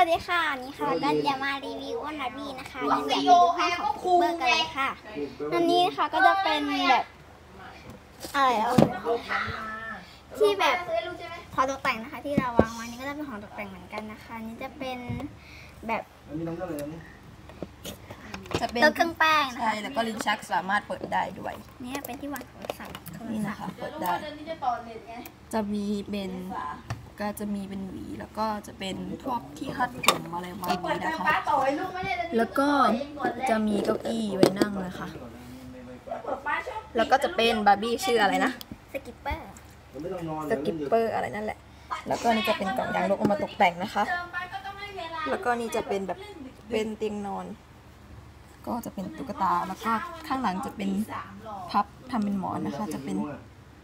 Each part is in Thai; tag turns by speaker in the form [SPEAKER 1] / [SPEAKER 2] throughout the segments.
[SPEAKER 1] วัสดีค่ะวันนี่ค่ะก็จะมารีวิวอ้วนนาบีนะคะยังอยากดูห้องของคูเบอร์กันเลยค่ะอันนี้นะคะก็จะเป็นแบบอะไรเอาที่แบบของตกแต่งนะคะ ที่เราวางไว้นี่ก็จะเป็นของตกแต่งเหมือนกันนะคะอันนี่จะเป็นแบบ
[SPEAKER 2] อันนี้น้องก็เลยอันนี้
[SPEAKER 3] จะเป็น
[SPEAKER 1] โต๊ะเครื่องแป้งนะ
[SPEAKER 3] ใช่
[SPEAKER 1] คะ
[SPEAKER 3] แล้วก็ลิ้นชักสามารถเปิดได้ด้วย
[SPEAKER 1] นี่เป็นที่วางโทรศัพท์โทร
[SPEAKER 3] นี่
[SPEAKER 1] ศั
[SPEAKER 3] นะ
[SPEAKER 1] พท์
[SPEAKER 3] คะเปิดได้จะมีเป็น ก็จะมีเป็นหวีแล้วก็จะเป็นพวกที่คัดผมอะไรประมาณนี้นะคะ แล้วก็จะมีเก้าอี้ไว้นั่งนะคะ แล้วก็จะเป็นบาร์บี้ชื่ออะไรนะ
[SPEAKER 1] สกิปเปอร์
[SPEAKER 2] มันไม่ต้องนอน
[SPEAKER 3] สกิปเปอร์อะไรนั่นแหละ แล้วก็นี่จะเป็นกล่องยางลบเอามาตกแต่งนะคะ แล้วก็นี่จะเป็นแบบเป็นเตียงนอน ก็จะเป็นตุ๊กตา แล้วก็ข้างหลังจะเป็นพับทำเป็นหมอนนะคะ จะเป็น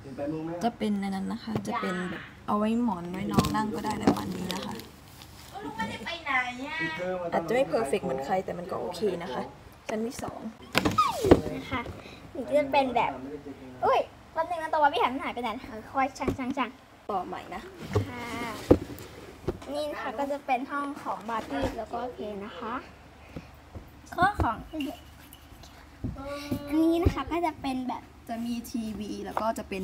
[SPEAKER 2] ถึงแปดโมงไหม
[SPEAKER 3] จะเป็นในนั้นนะคะ จะเป็นแบบ เอาไว้หมอนไว้น้องนั่งก็ได้ในวันนี้นะคะ
[SPEAKER 2] ปิดเทอม
[SPEAKER 3] อาจจะไม่เพอร์เฟกเหมือนใครแต่มันก็โอเคนะคะชั้นที่สอง
[SPEAKER 1] นะคะนี่ก็จะเป็นแบบ อุ้ยวันหนึ่งนะตัวว่าพี่หันหายไปไหนเออคอยช่างช่างช่าง
[SPEAKER 3] ต่อใหม่นะ
[SPEAKER 1] ค่ะนี่นะคะก็จะเป็นห้องของบาร์บี้แล้วก็เพลนะคะก็ของอันนี้นะคะก็จะเป็นแบบ
[SPEAKER 3] จะมีทีวีแล้วก็จะเป็น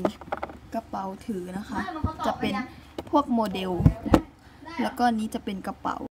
[SPEAKER 3] กระเป๋าถือนะคะ จะเป็นพวกโมเดล แล้วก็นี้จะเป็นกระเป๋า